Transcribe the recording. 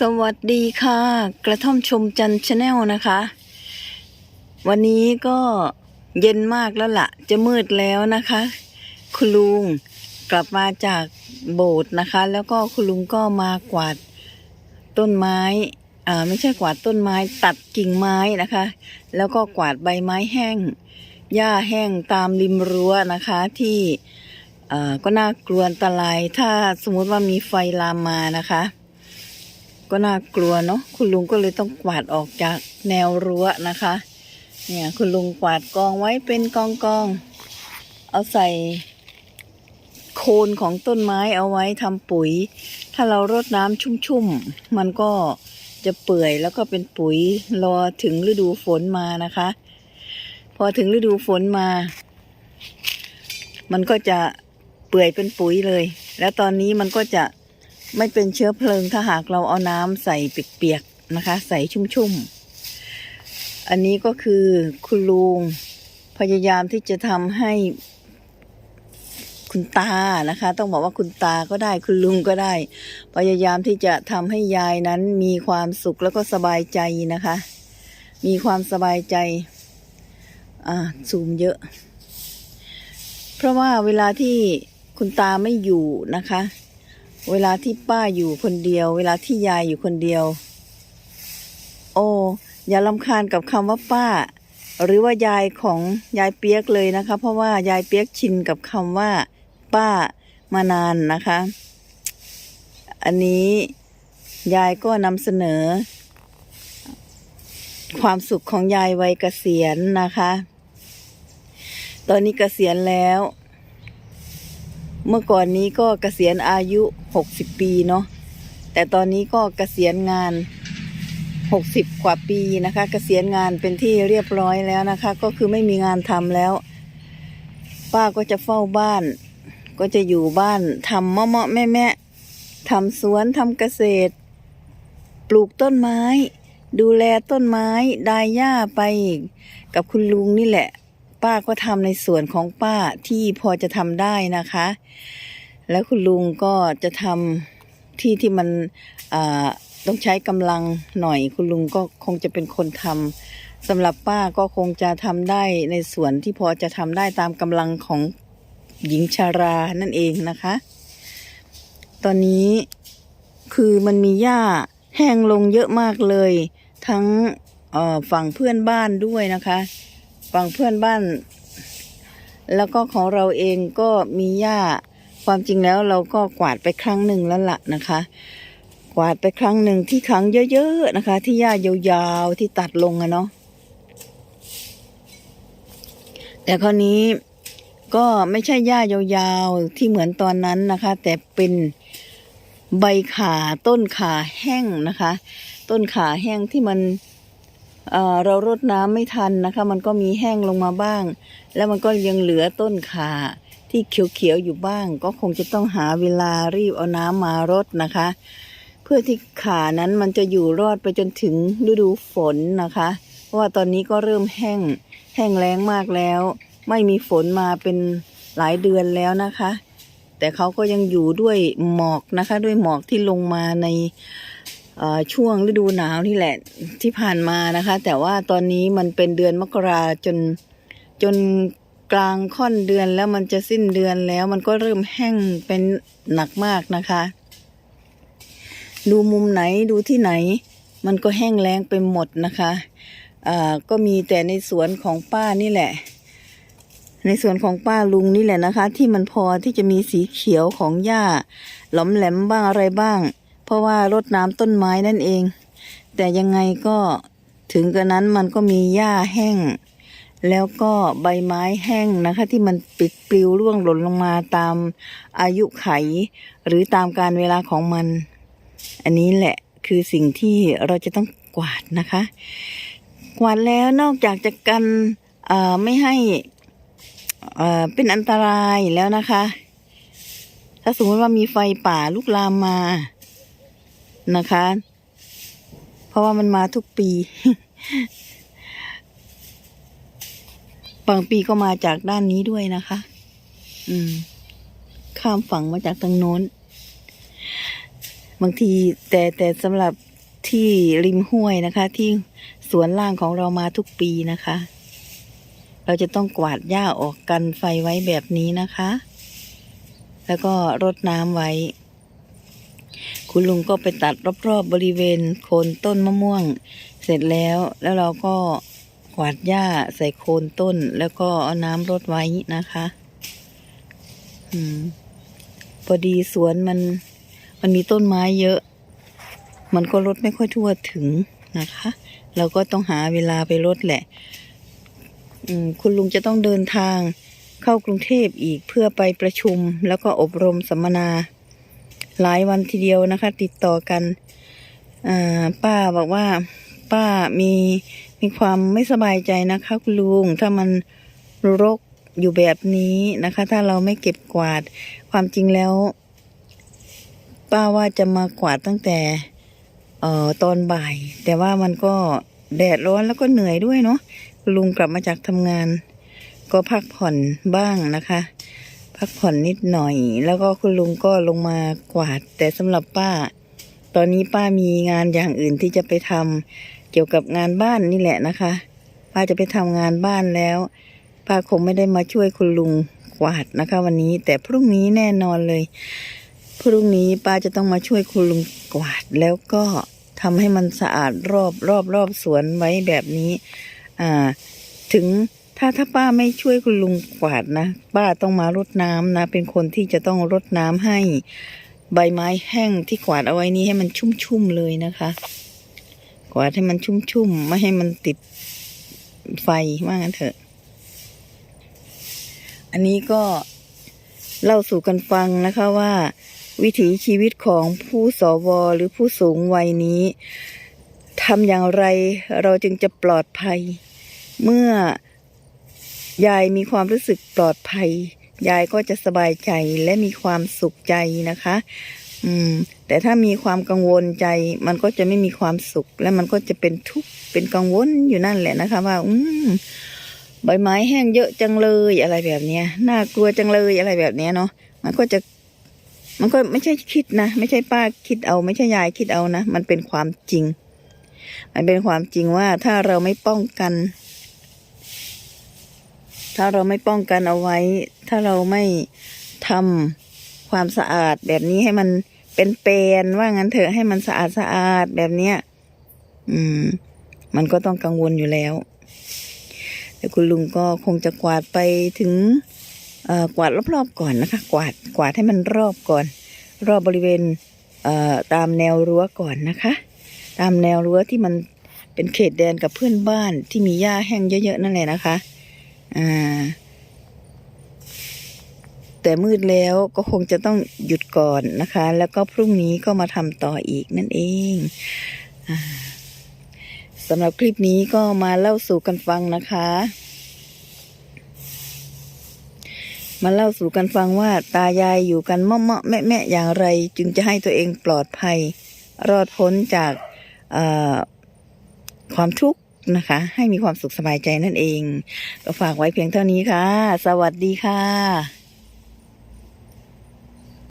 สวัสดีค่ะ กระท่อมชมจันชาแนลนะคะ วันนี้ก็เย็นมากแล้วละ่ะ จะมืดแล้วนะคะ คุณลุงกลับมาจากโบสถ์นะคะ แล้วก็คุณลุงก็มากวาดต้นไม้อ่าไม่ใช่กวาดต้นไม้ตัดกิ่งไม้นะคะ แล้วก็กวาดใบไม้แห้งหญ้าแห้งตามริมรั้วนะคะที่อ่าก็น่ากลัวอันตราย ถ้าสมมติว่ามีไฟลามมานะคะ ก็น่ากลัวเนาะคุณลุงก็เลยต้องกวาดออกจากแนวรั้วนะคะ เนี่ยคุณลุงกวาดกองไว้เป็นกองกองเอาใส่โคนของต้นไม้เอาไว้ทำปุ๋ย ถ้าเรารดน้ำชุ่มๆ มันก็จะเปื่อยแล้วก็เป็นปุ๋ยรอถึงฤดูฝนมานะคะ พอถึงฤดูฝนมา มันก็จะเปื่อยเป็นปุ๋ยเลย แล้วตอนนี้มันก็จะ ไม่เป็นเชื้อเพลิงถ้าหากเราเอาน้ำใส่เปียกๆนะคะ ใส่ชุ่มๆ อันนี้ก็คือคุณลุงพยายามที่จะทำให้คุณตานะคะ ต้องบอกว่าคุณตาก็ได้คุณลุงก็ได้ พยายามที่จะทำให้ยายนั้นมีความสุขแล้วก็สบายใจนะคะ มีความสบายใจอ่าซูมเยอะ เพราะว่าเวลาที่คุณตาไม่อยู่นะคะ เวลาที่ป้าอยู่คนเดียว เวลาที่ยายอยู่คนเดียว โอ้อย่าลำคาญกับคำว่าป้า หรือว่ายายของยายเปียกเลยนะคะ เพราะว่ายายเปียกชินกับคำว่า ป้ามานานนะคะ อันนี้ยายก็นำเสนอ ความสุขของยายวัยเกษียณนะคะ ตอนนี้เกษียณแล้ว เมื่อก่อนนี้ก็เกษียณอายุ 60 ปีเนาะแต่ตอนนี้ก็เกษียณงาน 60 กว่าปีนะคะ เกษียณงานเป็นที่เรียบร้อยแล้วนะคะ ก็คือไม่มีงานทำแล้ว ป้าก็จะเฝ้าบ้าน ก็จะอยู่บ้านทำเมาะแม่แม่ทำสวนทำเกษตร ปลูกต้นไม้ ดูแลต้นไม้ดายหญ้าไป กับคุณลุงนี่แหละ ป้าก็ทำในส่วนของป้าที่พอจะทำได้นะคะ แล้วคุณลุงก็จะทำที่ที่มันต้องใช้กำลังหน่อย คุณลุงก็คงจะเป็นคนทำสำหรับป้าก็คงจะทำได้ในส่วนที่พอจะทำได้ตามกำลังของหญิงชารานั่นเองนะคะ ตอนนี้คือมันมีหญ้าแห้งลงเยอะมากเลย ทั้งฝั่งเพื่อนบ้านด้วยนะคะ ฝั่งเพื่อนบ้าน แล้วก็ของเราเองก็มีหญ้า ความจริงแล้วเราก็กวาดไปครั้งหนึ่งแล้วล่ะนะคะ กวาดไปครั้งหนึ่งที่ครั้งเยอะๆนะคะ ที่หญ้ายาวๆที่ตัดลงอะเนาะแต่คราวนี้ก็ไม่ใช่หญ้ายาวๆที่เหมือนตอนนั้นนะคะ แต่เป็นใบขาต้นขาแห้งนะคะ ต้นขาแห้งที่มัน เรารดน้ำไม่ทันนะคะ มันก็มีแห้งลงมาบ้าง แล้วมันก็ยังเหลือต้นขาที่เขียวๆอยู่บ้าง ก็คงจะต้องหาเวลารีบเอาน้ำมารดนะคะ เพื่อที่ขานั้นมันจะอยู่รอดไปจนถึงฤดูฝนนะคะเพราะว่าตอนนี้ก็เริ่มแห้งแห้งแล้งมากแล้ว ไม่มีฝนมาเป็นหลายเดือนแล้วนะคะ แต่เขาก็ยังอยู่ด้วยหมอกนะคะ ด้วยหมอกที่ลงมาใน ช่วงฤดูหนาวนี่แหละที่ผ่านมานะคะ แต่ว่าตอนนี้มันเป็นเดือนมกราจนจนกลางค่อนเดือนแล้วมันจะสิ้นเดือนแล้วมันก็เริ่มแห้งเป็นหนักมากนะคะ ดูมุมไหนดูที่ไหน มันก็แห้งแล้งไปหมดนะคะอ่าก็มีแต่ในสวนของป้านี่แหละ ในส่วนของป้าลุงนี่แหละนะคะ ที่มันพอที่จะมีสีเขียวของหญ้าหลอมแหลมบ้างอะไรบ้าง เพราะว่ารดน้ำต้นไม้นั่นเอง แต่ยังไงก็ถึงกระนั้นมันก็มีหญ้าแห้ง แล้วก็ใบไม้แห้งนะคะ ที่มันปิดปลิวร่วงหล่นลงมาตามอายุไข หรือตามการเวลาของมัน อันนี้แหละคือสิ่งที่เราจะต้องกวาดนะคะ กวาดแล้วนอกจากจะกันไม่ให้เป็นอันตรายแล้วนะคะ ถ้าสมมติว่ามีไฟป่าลุกลามมา นะคะ เพราะว่ามันมาทุกปี บางปีก็มาจากด้านนี้ด้วยนะคะ อืม ข้ามฝั่งมาจากทางโน้น บางทีแต่แต่สำหรับที่ริมห้วยนะคะ ที่สวนล่างของเรามาทุกปีนะคะ เราจะต้องกวาดหญ้าออกกันไฟไว้แบบนี้นะคะ แล้วก็รดน้ำไว้ คุณลุงก็ไปตัดรอบๆบริเวณโคนต้นมะม่วง เสร็จแล้วแล้วเราก็กวาดหญ้าใส่โคนต้น แล้วก็เอาน้ำรดไว้นะคะ อืมพอดีสวนมัน มันมีต้นไม้เยอะ มันก็รดไม่ค่อยทั่วถึงนะคะ เราก็ต้องหาเวลาไปรดแหละ อืม คุณลุงจะต้องเดินทางเข้ากรุงเทพอีกเพื่อไปประชุมแล้วก็อบรมสัมมนา หลายวันทีเดียวนะคะ ติดต่อกันป้าบอกว่า ป้ามีมีความไม่สบายใจนะคะ คุณลุงถ้ามันรกอยู่แบบนี้นะคะ ถ้าเราไม่เก็บกวาดความจริงแล้ว ป้าว่าจะมากวาดตั้งแต่เอ่อตอนบ่าย แต่ว่ามันก็แดดร้อนแล้วก็เหนื่อยด้วยเนาะคุณลุงกลับมาจากทำงาน ก็พักผ่อนบ้างนะคะ พักผ่อนนิดหน่อย แล้วก็คุณลุงก็ลงมากวาด แต่สำหรับป้า ตอนนี้ป้ามีงานอย่างอื่นที่จะไปทำเกี่ยวกับงานบ้านนี่แหละนะคะ ป้าจะไปทำงานบ้านแล้ว ป้าคงไม่ได้มาช่วยคุณลุงกวาดนะคะ วันนี้แต่พรุ่งนี้แน่นอนเลย พรุ่งนี้ป้าจะต้องมาช่วยคุณลุงกวาดแล้วก็ทำให้มันสะอาดรอบรอบรอบสวนไว้แบบนี้ อ่า ถึง ถ้าถ้าป้าไม่ช่วยคุณลุงกวาดนะ ป้าต้องมารดน้ำนะ เป็นคนที่จะต้องรดน้ำให้ใบไม้แห้งที่กวาดเอาไว้นี้ให้มันชุ่มๆเลยนะคะ กวาดให้มันชุ่มๆไม่ให้มันติดไฟว่างั้นเถอะ อันนี้ก็เล่าสู่กันฟังนะคะว่า วิถีชีวิตของผู้สวหรือผู้สูงวัยนี้ทำอย่างไรเราจึงจะปลอดภัย เมื่อ ยายมีความรู้สึกปลอดภัย ยายก็จะสบายใจและมีความสุขใจนะคะ อืม แต่ถ้ามีความกังวลใจ มันก็จะไม่มีความสุข และมันก็จะเป็นทุกข์เป็นกังวลอยู่นั่นแหละนะคะ ว่า อืมใบไม้แห้งเยอะจังเลยอะไรแบบเนี้ยน่ากลัวจังเลยอะไรแบบเนี้ยเนาะมันก็จะ มันก็ไม่ใช่คิดนะไม่ใช่ป้าคิดเอา ไม่ใช่ยายคิดเอานะมันเป็นความจริง มันเป็นความจริงว่าถ้าเราไม่ป้องกัน ถ้าเราไม่ป้องกันเอาไว้ ถ้าเราไม่ทำความสะอาดแบบนี้ให้มันเป็นเปนว่างั้นเถอะให้มันสะอาดสะอาดแบบเนี้ย อืม มันก็ต้องกังวลอยู่แล้ว แต่คุณลุงก็คงจะกวาดไปถึงกวาดรอบๆก่อนนะคะ กวาดกวาดให้มันรอบก่อน รอบบริเวณเตามแนวรั้วก่อนนะคะ ตามแนวรั้วที่มันเป็นเขตแดนกับเพื่อนบ้านที่มีหญ้าแห้งเยอะๆนั่นแหละนะคะ อ่า แต่มืดแล้วก็คงจะต้องหยุดก่อนนะคะ แล้วก็พรุ่งนี้ก็มาทำต่ออีกนั่นเองอาสำหรับคลิปนี้ก็มาเล่าสู่กันฟังนะคะ มาเล่าสู่กันฟังว่าตายายอยู่กันเมาะๆแม่ๆอย่างไร จึงจะให้ตัวเองปลอดภัย รอดพ้นจากความทุกข์ นะคะ ให้มีความสุขสบายใจนั่นเอง ก็ฝากไว้เพียงเท่านี้ค่ะ สวัสดีค่ะ